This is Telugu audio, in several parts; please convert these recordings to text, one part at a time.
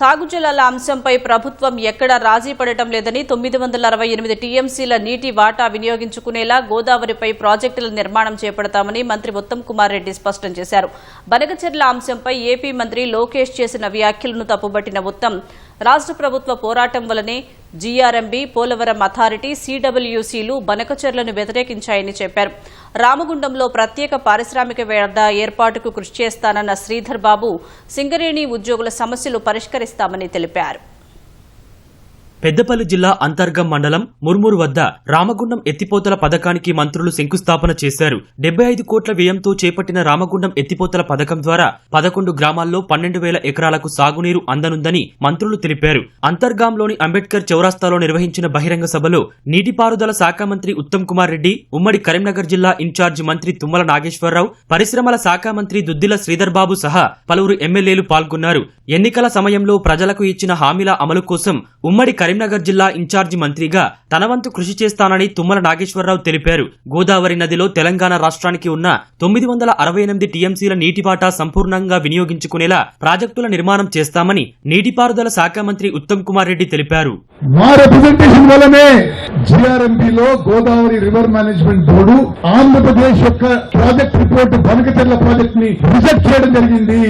సాగు జలాల అంశంపై ప్రభుత్వం ఎక్కడా రాజీ పడటం లేదని తొమ్మిది వందల అరవై ఎనిమిది టీఎంసీల నీటి వాటా వినియోగించుకునేలా గోదావరిపై ప్రాజెక్టుల నిర్మాణం చేపడతామని మంత్రి ఉత్తమ్ కుమార్ రెడ్డి స్పష్టం చేశారు. బనకచెర్ల అంశంపై ఏపీ మంత్రి లోకేష్ చేసిన వ్యాఖ్యలను తప్పుబట్టిన ఉత్తమ్ రాష్ట్ర ప్రభుత్వ పోరాటం వలనే జీఆర్ఎంబీ పోలవరం అథారిటీ సీడబ్ల్యూసీలు బనకచెర్లను వ్యతిరేకించాయని చెప్పారు. రామగుండంలో ప్రత్యేక పారిశ్రామిక వేడ ఏర్పాటుకు కృషి చేస్తానన్న శ్రీధర్ బాబు సింగరేణి ఉద్యోగుల సమస్యలు పరిష్కరిస్తామని తెలిపారు. పెద్దపల్లి జిల్లా అంతర్గం మండలం ముర్మూరు వద్ద రామగుండం ఎత్తిపోతల పథకానికి మంత్రులు శంకుస్థాపన చేశారు. డెబ్బై ఐదు కోట్ల వ్యయంతో చేపట్టిన రామగుండం ఎత్తిపోతల పథకం ద్వారా పదకొండు గ్రామాల్లో పన్నెండు వేల ఎకరాలకు సాగునీరు అందనుందని మంత్రులు తెలిపారు. అంతర్గాంలోని అంబేద్కర్ చౌరాస్తాలో నిర్వహించిన బహిరంగ సభలో నీటిపారుదల శాఖ మంత్రి ఉత్తమ్ కుమార్ రెడ్డి ఉమ్మడి కరీంనగర్ జిల్లా ఇన్ఛార్జి మంత్రి తుమ్మల నాగేశ్వరరావు పరిశ్రమల శాఖ మంత్రి దుద్దిల శ్రీధర్బాబు సహా పలువురు ఎమ్మెల్యేలు పాల్గొన్నారు. ఎన్నికల సమయంలో ప్రజలకు ఇచ్చిన హామీల అమలు కోసం ఉమ్మడి కరీంనగర్ జిల్లా ఇన్ఛార్జి మంత్రిగా తన వంతు కృషి చేస్తానని తుమ్మల నాగేశ్వరరావు తెలిపారు. గోదావరి నదిలో తెలంగాణ రాష్ట్రానికి ఉన్న తొమ్మిది వందల అరవై ఎనిమిది టీఎంసీల నీటి సంపూర్ణంగా వినియోగించుకునేలా ప్రాజెక్టుల నిర్మాణం చేస్తామని నీటిపారుదల శాఖ మంత్రి ఉత్తమ్ కుమార్ రెడ్డి తెలిపారు. మా రిప్రజెంటేషన్ వల్లనే GRMP Godavari river management board Andhra Pradesh యొక్క ప్రాజెక్ట్ రిపోర్ట్ బనకచెర్ల ప్రాజెక్ట్ని రిజెక్ట్ చేయడం జరిగింది.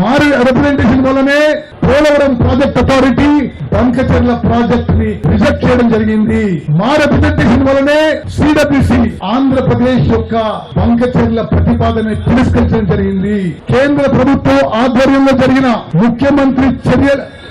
మా రిప్రజెంటేషన్ వల్లనే పోలవరం ప్రాజెక్ట్ అథారిటీ పంకచర్ల ప్రాజెక్ట్ని రిజెక్ట్ చేయడం జరిగింది. మా రిప్రజెంటేషన్ వల్లనే సిడబ్ల్యూసి ఆంధ్రప్రదేశ్ యొక్క పంకచర్ల ప్రతిపాదన తిరస్కరించడం జరిగింది. కేంద్ర ప్రభుత్వం ఆధ్వర్యంలో జరిగిన ముఖ్యమంత్రి చర్య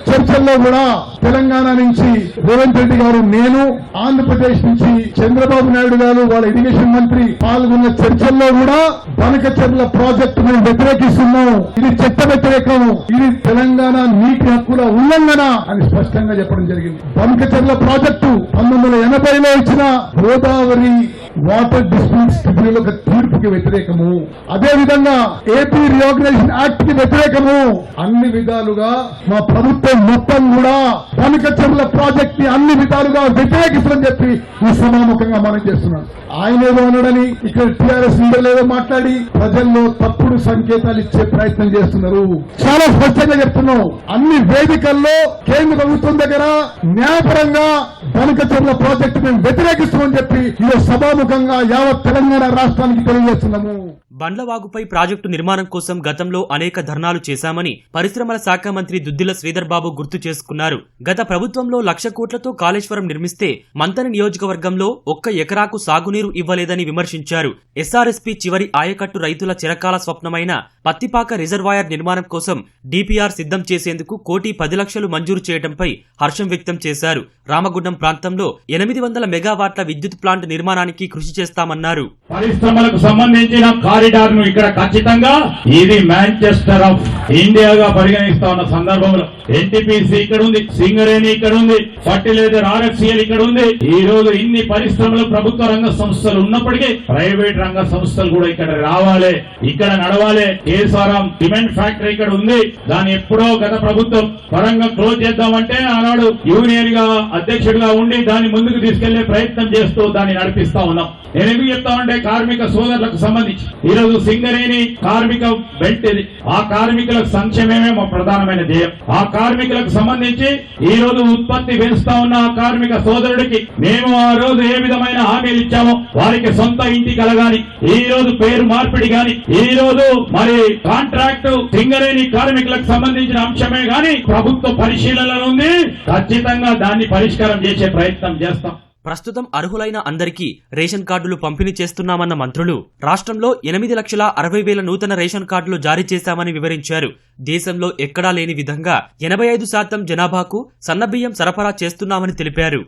చర్చల్లో కూడా తెలంగాణ నుంచి రేవంత్ రెడ్డి గారు నేను ఆంధ్రప్రదేశ్ నుంచి చంద్రబాబు నాయుడు గారు వాళ్ళ ఇరిగేషన్ మంత్రి పాల్గొన్న చర్చల్లో కూడా బనకచెర్ల ప్రాజెక్టు మేము వ్యతిరేకిస్తున్నాం. ఇది చట్ట వ్యతిరేకం. ఇది తెలంగాణ నీటి హక్కుల ఉల్లంఘన అని స్పష్టంగా చెప్పడం జరిగింది. బనకచెర్ల ప్రాజెక్టు పంతొమ్మిది వందల ఎనభైలో ఇచ్చిన గోదావరి వాటర్ డిస్ప్యూట్స్ ట్రిబ్యునల్ ఒక తీర్పుకి వ్యతిరేకము. అదే విధంగా ఏపీ రియాగ్నైజేషన్ యాక్ట్కి వ్యతిరేకము. అన్ని విధాలుగా మా ప్రభుత్వం మొత్తం కూడా కనకచర్ల ప్రాజెక్ట్ని అన్ని విధాలుగా వ్యతిరేకిస్తుందని చెప్పి ఈ సమాముఖంగా మనం చేస్తున్నాం. ఆయన ఏదో అనడని ఇక్కడ టీఆర్ఎస్ ఏదో మాట్లాడి ప్రజల్లో తప్పుడు సంకేతాలు ఇచ్చే ప్రయత్నం చేస్తున్నారు. చాలా స్పష్టంగా చెప్తున్నాం. అన్ని వేదికల్లో కేంద్ర ప్రభుత్వం దగ్గర న్యాయపరంగా కనకచర్ల ప్రాజెక్టు మేము వ్యతిరేకిస్తామని చెప్పి ఈ సభాముఖంగా యావత్ తెలంగాణ రాష్ట్రానికి తెలియజేస్తున్నాము. బండ్లవాగుపై ప్రాజెక్టు నిర్మాణం కోసం గతంలో అనేక ధర్నాలు చేశామని పరిశ్రమల శాఖ మంత్రి దుద్దిల శ్రీధర్బాబు గుర్తు చేసుకున్నారు. గత ప్రభుత్వంలో లక్ష కోట్లతో కాళేశ్వరం నిర్మిస్తే మంతని నియోజకవర్గంలో ఒక్క ఎకరాకు సాగునీరు ఇవ్వలేదని విమర్శించారు. ఎస్ఆర్ఎస్పీ చివరి ఆయకట్టు రైతుల చిరకాల స్వప్నమైన పత్తిపాక రిజర్వాయర్ నిర్మాణం కోసం డిపిఆర్ సిద్ధం చేసేందుకు కోటి పది లక్షలు మంజూరు చేయడంపై హర్షం వ్యక్తం చేశారు. రామగుండం ప్రాంతంలో ఎనిమిది వందల మెగావాట్ల విద్యుత్ ప్లాంట్ నిర్మాణానికి కృషి చేస్తామన్నారు. పరిశ్రమలకు సంబంధించిన కారిడార్ను ఇక్కడ ఖచ్చితంగా ఇది మాంచెస్టర్ ఆఫ్ ఇండియాగా పరిగణిస్తా ఉన్న సందర్భంలో ఎన్టీపీసీ ఇక్కడ ఉంది సింగరేణి ఇక్కడ ఉంది ఫర్టిలైజర్ ఆర్ఎఫ్సిఎల్ ఇక్కడ ఉంది. ఈ రోజు ఇన్ని పరిశ్రమలు ప్రభుత్వ రంగ సంస్థలు ఉన్నప్పటికీ ప్రైవేట్ రంగ సంస్థలు కూడా ఇక్కడ రావాలి ఇక్కడ నడవాలి. కేసారాం సిమెంట్ ఫ్యాక్టరీ ఇక్కడ ఉంది. దాన్ని ఎప్పుడో గత ప్రభుత్వం పరంగా క్లోజ్ చేద్దామంటే ఆనాడు యూనియన్గా అధ్యక్షుడిగా ఉండి దాన్ని ముందుకు తీసుకెళ్ళే ప్రయత్నం చేస్తూ దాన్ని నడిపిస్తా ఉన్నాం. నేను ఎందుకు చెప్తామంటే కార్మిక సోదరులకు సంబంధించి. ఈరోజు సింగరేణి కార్మిక బెల్ట్ ఇది ఆ కార్మికులకు సంక్షేమమే మా ప్రధానమైన ధ్యేయం. ఆ కార్మికులకు సంబంధించి ఈ రోజు ఉత్పత్తి పెంచుతా ఉన్న ఆ కార్మిక సోదరుడికి మేము ఆ రోజు ఏ విధమైన హామీలు ఇచ్చామో వారికి సొంత ఇంటి కలగాని ఈ రోజు పేరు మార్పిడి గాని ఈ రోజు మరి కాంట్రాక్ట్ సింగరేణి కార్మికులకు సంబంధించిన అంశమే గాని ప్రభుత్వ పరిశీలనలో ఉంది ఖచ్చితంగా దాన్ని పరిష్కారం చేసే ప్రయత్నం చేస్తాం. ప్రస్తుతం అర్హులైన అందరికీ రేషన్ కార్డులు పంపిణీ చేస్తున్నామన్న మంత్రులు రాష్ట్రంలో ఎనిమిది లక్షల అరవై వేల నూతన రేషన్ కార్డులు జారీ చేశామని వివరించారు. దేశంలో ఎక్కడా లేని విధంగా ఎనభై ఐదు శాతం జనాభాకు సన్నబియ్యం సరఫరా చేస్తున్నామని తెలిపారు.